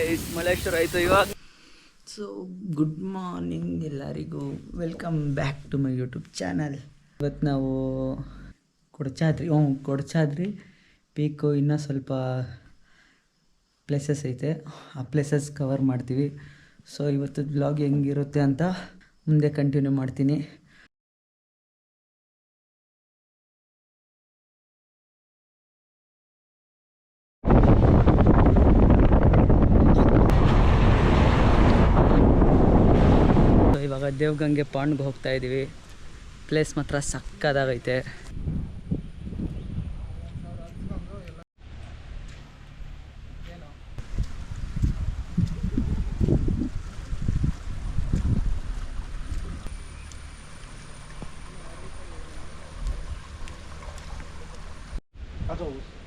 ಆಯಿತು so good morning ಎಲ್ಲರಿಗೂ. Welcome back to my YouTube channel ಇವತ್ತು ನಾವು ಕೊಡಚಾದ್ರಿ ಹ್ಞೂ ಕೊಡಚಾದ್ರಿ, ಪೀಕು, ಇನ್ನೂ ಸ್ವಲ್ಪ ಪ್ಲೇಸಸ್ ಐತೆ. ಆ ಪ್ಲೇಸಸ್ ಕವರ್ ಮಾಡ್ತೀವಿ. ಸೊ ಇವತ್ತು ಬ್ಲಾಗ್ ಹೆಂಗಿರುತ್ತೆ ಅಂತ ಮುಂದೆ ಕಂಟಿನ್ಯೂ ಮಾಡ್ತೀನಿ. ದೇವಗಂಗೆ ಪಾಂಡ್ಗೆ ಹೋಗ್ತಾ ಇದ್ದೀವಿ. ಪ್ಲೇಸ್ ಮಾತ್ರ ಸಕ್ಕದಾಗೈತೆ. ಈ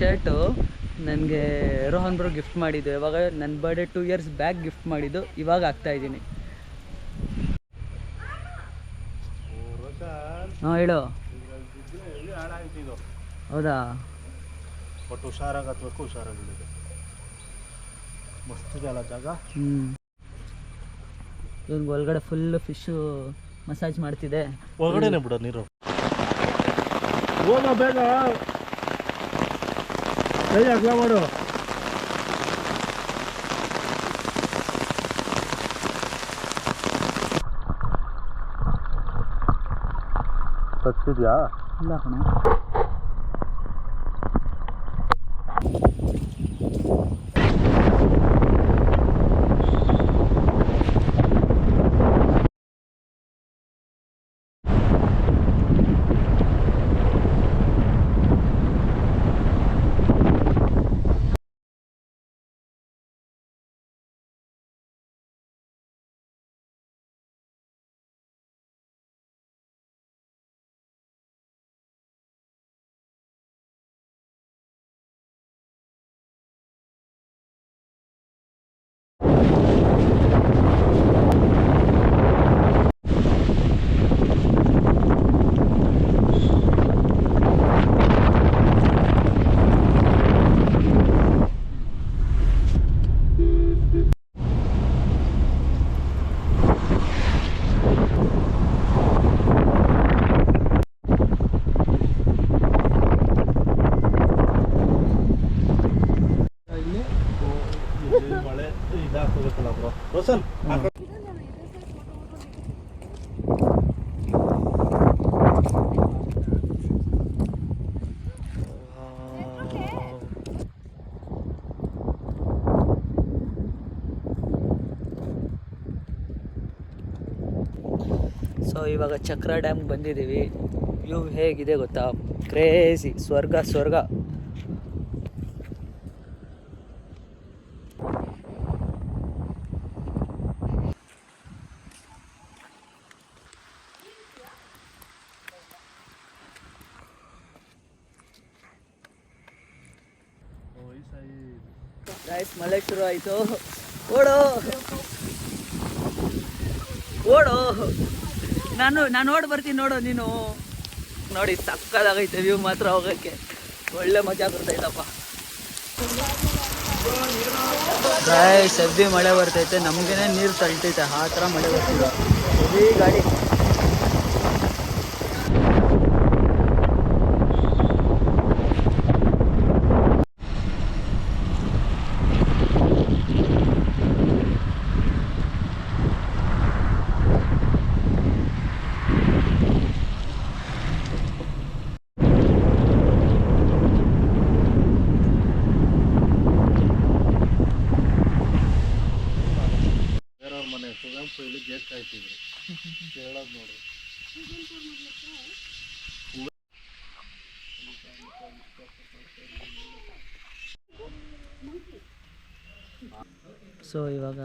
ಶರ್ಟು ನನಗೆ ರೋಹನ್ ಬ್ರೋ ಗಿಫ್ಟ್ ಮಾಡಿದ್ದು. ಇವಾಗ ನನ್ನ birthday two years back gift ಮಾಡಿದ್ದು. ಇವಾಗ ಆಗ್ತಾ ಇದ್ದೀನಿ. ಹಾಂ ಹೇಳು. ಹೌದಾ? ಬಟ್ ಹುಷಾರಾಗಿ ಹತ್ಬೇಕು ಹುಷಾರಾಗಿಳಿದೆ ಮಸ್ತ್ ಇದೆ ಅಲ್ಲ ಜಾಗ? ಹ್ಞೂ ಇವ್ನಿಗೆ ಒಳಗಡೆ ಫುಲ್ ಫಿಶು ಮಸಾಜ್ ಮಾಡ್ತಿದೆ. ಒಳಗಡೆನೆ ಬಿಡೋ ನೀರು. ಹೋಗ ಬೇಗ. Ella colaboró. تسديد يا لا ಸೊ ಇವಾಗ ಚಕ್ರ ಡ್ಯಾಮ್ಗೆ ಬಂದಿದ್ದೀವಿ. ವ್ಯೂ ಹೇಗಿದೆ ಗೊತ್ತಾ? ಕ್ರೇಜಿ ಸ್ವರ್ಗ ಸ್ವರ್ಗ. ಮಳೆ ಶುರು ಆಯಿತು. ಓಡೋ. ಓಡೋ. ನಾನು ನಾನು ನೋಡಿ ಬರ್ತೀನಿ ನೋಡು, ನೀನು. ನೋಡಿ, ಸಕ್ಕದಾಗೈತೆ ವ್ಯೂ ಮಾತ್ರ ಹೋಗೋಕ್ಕೆ. ಒಳ್ಳೆ ಮಜಾ ಬರ್ತೈತಪ್ಪ ಸದ್ದಿ ಮಳೆ ಬರ್ತೈತೆ. ನಮಗೇನೆ ನೀರು ತಳ್ತೈತೆ ಆ ಥರ ಮಳೆ ಬರ್ತಿದೆ. ಗಾಡಿ. ಕುವೆಂಪು ಇಲ್ಲಿ ಗೇಟ್ ಕಾಯ್ತಿದ್ರು. ಹೇಳೋದು ನೋಡ್ರಿ ಸೊ, ಇವಾಗ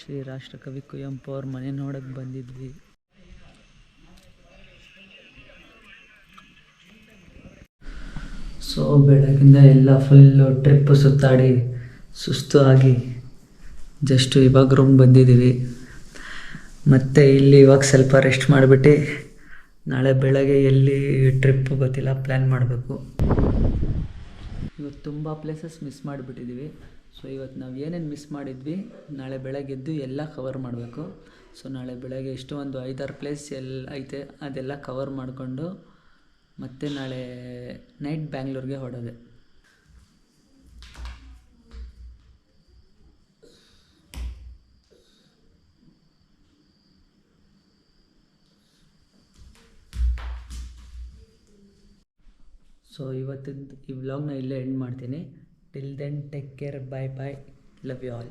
ಶ್ರೀ ರಾಷ್ಟ್ರಕವಿ ಕುವೆಂಪು ಅವ್ರ ಮನೆ ನೋಡಕ್ಕೆ ಬಂದಿದ್ವಿ. ಸೊ, ಬೆಳಗಿಂದ ಎಲ್ಲ ಫುಲ್ಲು ಟ್ರಿಪ್ ಸುತ್ತಾಡಿ, ಸುಸ್ತು ಆಗಿ ಜಸ್ಟು ಇವಾಗ ರೂಮ್ ಬಂದಿದ್ದೀವಿ. ಮತ್ತು ಇಲ್ಲಿ ಇವಾಗ ಸ್ವಲ್ಪ ರೆಸ್ಟ್ ಮಾಡಿಬಿಟ್ಟು ನಾಳೆ ಬೆಳಗ್ಗೆ ಎಲ್ಲಿ ಟ್ರಿಪ್ ಗೊತ್ತಿಲ್ಲ ಪ್ಲ್ಯಾನ್ ಮಾಡಬೇಕು. ಇವತ್ತು ತುಂಬ ಪ್ಲೇಸಸ್ ಮಿಸ್ ಮಾಡಿಬಿಟ್ಟಿದ್ದೀವಿ ಸೊ ಇವತ್ತು ನಾವು ಏನೇನು ಮಿಸ್ ಮಾಡಿದ್ವಿ, ನಾಳೆ ಬೆಳಗ್ಗೆ ಎದ್ದು ಎಲ್ಲ ಕವರ್ ಮಾಡಬೇಕು. ಸೊ ನಾಳೆ ಬೆಳಗ್ಗೆ ಇಷ್ಟು ಒಂದು ಐದಾರು ಪ್ಲೇಸ್ ಎಲ್ಲ ಐತೆ, ಅದೆಲ್ಲ ಕವರ್ ಮಾಡಿಕೊಂಡು ಮತ್ತೆ ನಾಳೆ ನೈಟ್ ಬ್ಯಾಂಗ್ಳೂರಿಗೆ ಹೊಡೋದೆ. ಸೊ ಇವತ್ತಿನ ಈ ವ್ಲಾಗ್ನ ಇಲ್ಲೇ ಎಂಡ್ ಮಾಡ್ತೀನಿ. Till then take care bye bye love you all